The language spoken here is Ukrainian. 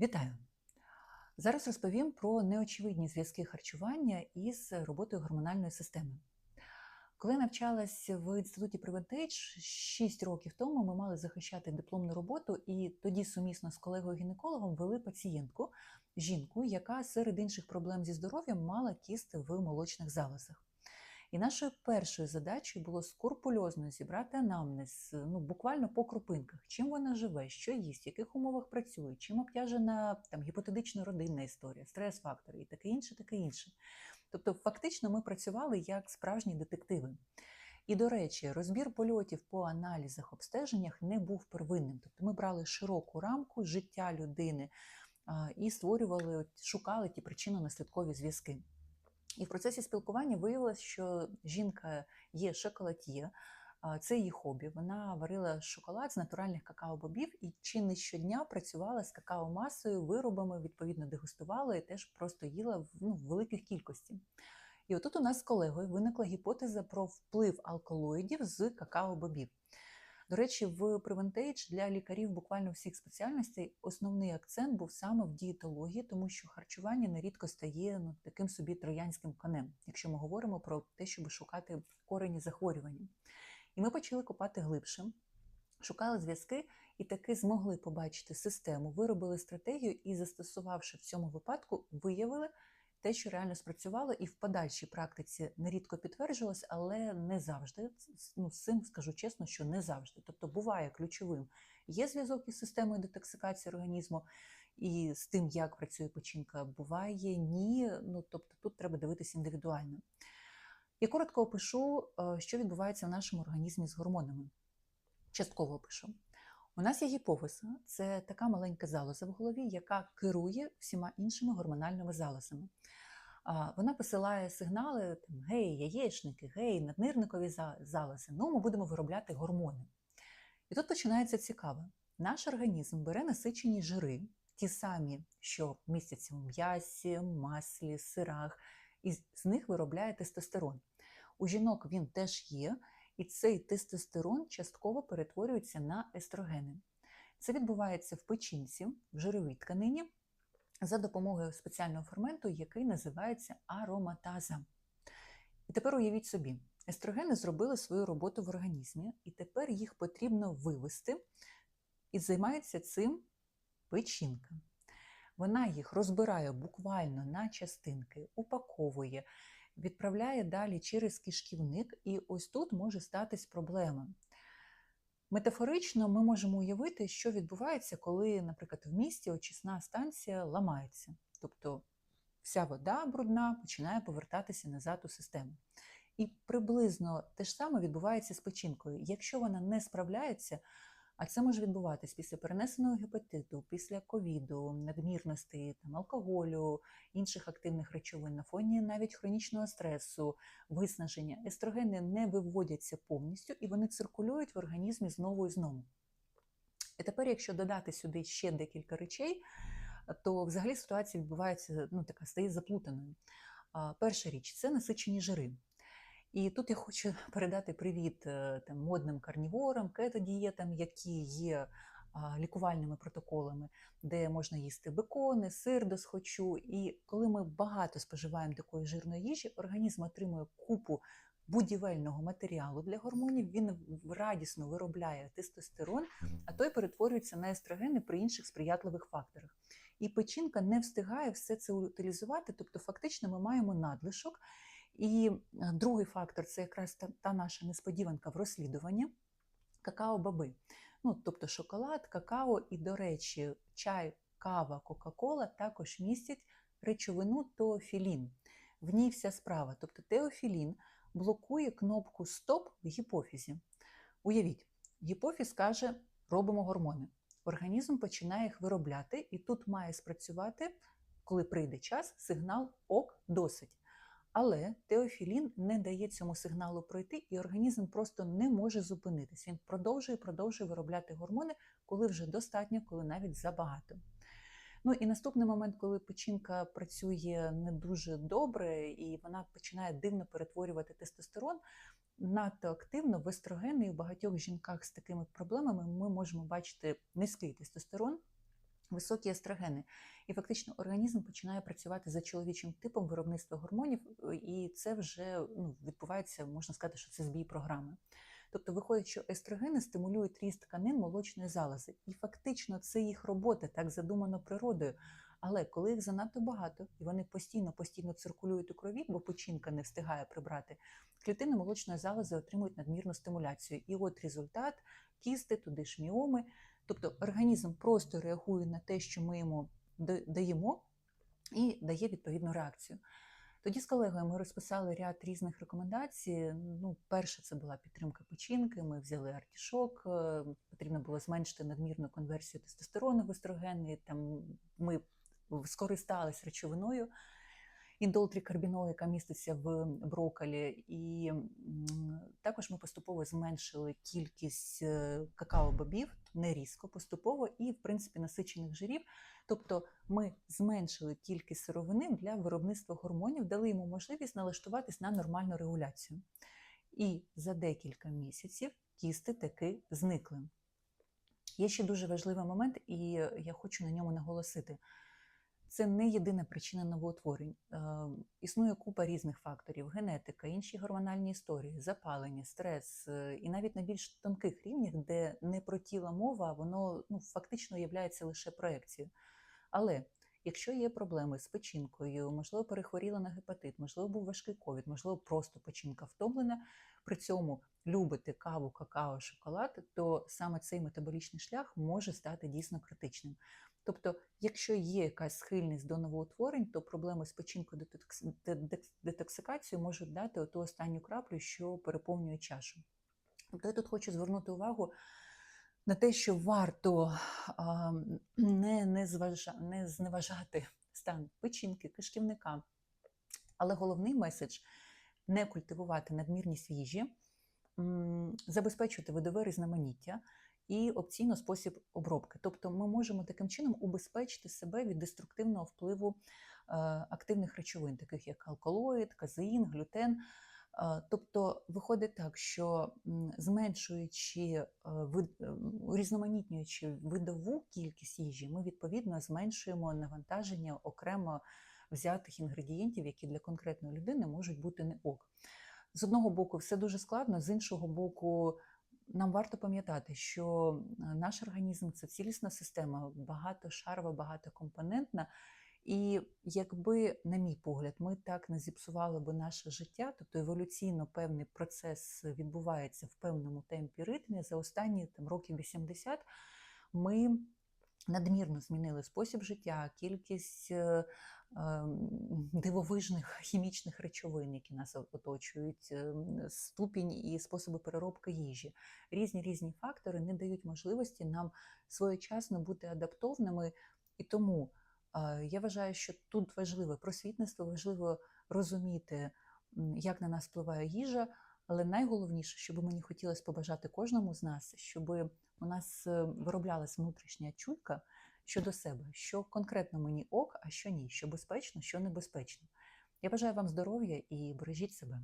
Вітаю! Зараз розповім про неочевидні зв'язки харчування із роботою гормональної системи. Коли навчалась в інституті Preventage 6 років тому, ми мали захищати дипломну роботу, і тоді сумісно з колегою-гінекологом вели пацієнтку, жінку, яка серед інших проблем зі здоров'ям мала кісти в молочних залозах. І нашою першою задачею було скрупульозно зібрати анамнез, ну буквально по крупинках, чим вона живе, що їсть, в яких умовах працює, чим обтяжена там гіпотетично родинна історія, стрес-фактори і таке інше, таке інше. Тобто, фактично, ми працювали як справжні детективи. І, до речі, розбір польотів по аналізах, обстеженнях не був первинним. Тобто ми брали широку рамку життя людини і створювали, шукали ті причинно-наслідкові зв'язки. І в процесі спілкування виявилось, що жінка є шоколад'є, це її хобі. Вона варила шоколад з натуральних какао-бобів і чи не щодня працювала з какао-масою, виробами, відповідно, дегустувала і теж просто їла в, ну, великих кількості. І отут у нас з колегою виникла гіпотеза про вплив алкалоїдів з какао-бобів. До речі, в Preventage для лікарів буквально всіх спеціальностей основний акцент був саме в дієтології, тому що харчування нерідко стає ну, таким собі троянським конем, якщо ми говоримо про те, щоб шукати корені захворювання. І ми почали копати глибше, шукали зв'язки і таки змогли побачити систему, виробили стратегію і, застосувавши в цьому випадку, виявили те, що реально спрацювало, і в подальшій практиці нерідко підтверджувалось, але не завжди. Ну, з цим скажу чесно, що не завжди. Тобто буває ключовим. Є зв'язок із системою детоксикації організму і з тим, як працює печінка, буває ні. Ну тобто тут треба дивитися індивідуально. Я коротко опишу, е, що відбувається в нашому організмі з гормонами. Частково опишу. У нас є гіпофиза, це така маленька залоза в голові, яка керує всіма іншими гормональними залозами. Вона посилає сигнали там, гей, яєчники, гей, наднирникові залози. Ну, ми будемо виробляти гормони. І тут починається цікаве. Наш організм бере насичені жири, ті самі, що містяться у м'ясі, маслі, сирах, і з них виробляє тестостерон. У жінок він теж є, і цей тестостерон частково перетворюється на естрогени. Це відбувається в печінці, в жировій тканині за допомогою спеціального ферменту, який називається ароматаза. І тепер уявіть собі, естрогени зробили свою роботу в організмі, і тепер їх потрібно вивести, і займається цим печінка. Вона їх розбирає буквально на частинки, упаковує відправляє далі через кишківник, і ось тут може статись проблема. Метафорично ми можемо уявити, що відбувається, коли, наприклад, в місті очисна станція ламається. Тобто вся вода брудна починає повертатися назад у систему. І приблизно те ж саме відбувається з печінкою. Якщо вона не справляється, а це може відбуватись після перенесеного гепатиту, після ковіду, надмірності, там, алкоголю, інших активних речовин на фоні навіть хронічного стресу, виснаження. Естрогени не виводяться повністю і вони циркулюють в організмі знову і знову. І тепер, якщо додати сюди ще декілька речей, то взагалі ситуація відбувається ну, така стає заплутаною. Перша річ це насичені жири. І тут я хочу передати привіт е, там, модним карніворам, кетодієтам, які є лікувальними протоколами, де можна їсти бекони, сир до схочу. І коли ми багато споживаємо такої жирної їжі, організм отримує купу будівельного матеріалу для гормонів, він радісно виробляє тестостерон, а той перетворюється на естрогени при інших сприятливих факторах. І печінка не встигає все це утилізувати, тобто фактично ми маємо надлишок. І другий фактор це якраз та, та наша несподіванка в розслідуванні какао-баби. Ну, тобто шоколад, какао і, до речі, чай, кава, Кока-Кола також містять речовину теофілін. В ній вся справа. Тобто теофілін блокує кнопку Стоп в гіпофізі. Уявіть, гіпофіз каже, робимо гормони. Організм починає їх виробляти, і тут має спрацювати, коли прийде час, сигнал ок досить. Але теофілін не дає цьому сигналу пройти, і організм просто не може зупинитись. Він продовжує продовжує виробляти гормони, коли вже достатньо, коли навіть забагато. Ну і наступний момент, коли печінка працює не дуже добре, і вона починає дивно перетворювати тестостерон, надто активно в естрогени і в багатьох жінках з такими проблемами ми можемо бачити низький тестостерон. Високі естрогени. І фактично організм починає працювати за чоловічим типом виробництва гормонів, е, і це вже ну, відбувається, можна сказати, що це збій програми. Тобто виходить, що естрогени стимулюють ріст тканин молочної залози. І фактично це їх робота, так задумано природою. Але коли їх занадто багато, і вони постійно постійно циркулюють у крові, бо печінка не встигає прибрати, клітини молочної залози отримують надмірну стимуляцію. І от результат кісти, туди ж міоми. Тобто організм просто реагує на те, що ми йому да- даємо, і дає відповідну реакцію. Тоді з колегою ми розписали ряд різних рекомендацій. Ну, перше, це була підтримка печінки. Ми взяли артішок. е, Потрібно було зменшити надмірну конверсію тестостерону в естрогени. Там ми скористались речовиною індолтрикарбінол, яка міститься в брокколі. І також ми поступово зменшили кількість е, какао-бобів, не різко, поступово, і, в принципі, насичених жирів. Тобто ми зменшили кількість сировини для виробництва гормонів, дали йому можливість налаштуватись на нормальну регуляцію. І за декілька місяців кісти таки зникли. Є ще дуже важливий момент, і я хочу на ньому наголосити. Це не єдина причина новоутворень. Е, існує купа різних факторів: генетика, інші гормональні історії, запалення, стрес, е, і навіть на більш тонких рівнях, де не про тіло мова, воно ну, фактично є лише проекцією. Але якщо є проблеми з печінкою, можливо, перехворіла на гепатит, можливо, був важкий ковід, можливо, просто печінка втомлена, при цьому любите каву, какао, шоколад, то саме цей метаболічний шлях може стати дійсно критичним. Тобто, якщо є якась схильність до новоутворень, то проблеми з печінкою детокс- де- де- детоксикацією можуть дати ту останню краплю, що переповнює чашу. Тобто я тут хочу звернути увагу на те, що варто а, не, не, зважа, не зневажати стан печінки, кишківника. Але головний меседж не культивувати надмірність в їжі, забезпечувати видове різноманіття і опційно спосіб обробки. Тобто ми можемо таким чином убезпечити себе від деструктивного впливу е, активних речовин, таких як алкалоїд, казеїн, глютен. Е, Тобто виходить так, що зменшуючи е, е, урізноманітнюючи видову кількість їжі, ми відповідно зменшуємо навантаження окремо взятих інгредієнтів, які для конкретної людини можуть бути не ок. З одного боку, все дуже складно, з іншого боку, нам варто пам'ятати, що наш організм це цілісна система, багатошарова, багатокомпонентна. І якби, на мій погляд, ми так не зіпсували би наше життя, тобто еволюційно певний процес відбувається в певному темпі ритмі, за останні там, років 80 ми надмірно змінили спосіб життя, кількість е, е, дивовижних хімічних речовин, які нас оточують, е, ступінь і способи переробки їжі. Різні різні фактори не дають можливості нам своєчасно бути адаптовними. І тому я вважаю, що тут важливе просвітництво, важливо розуміти, як на нас впливає їжа. Але найголовніше, що би мені хотілося побажати кожному з нас, щоб у нас е, вироблялась внутрішня чутка щодо себе, що конкретно мені ок, а що ні, що безпечно, що небезпечно. Я бажаю вам здоров'я і бережіть себе.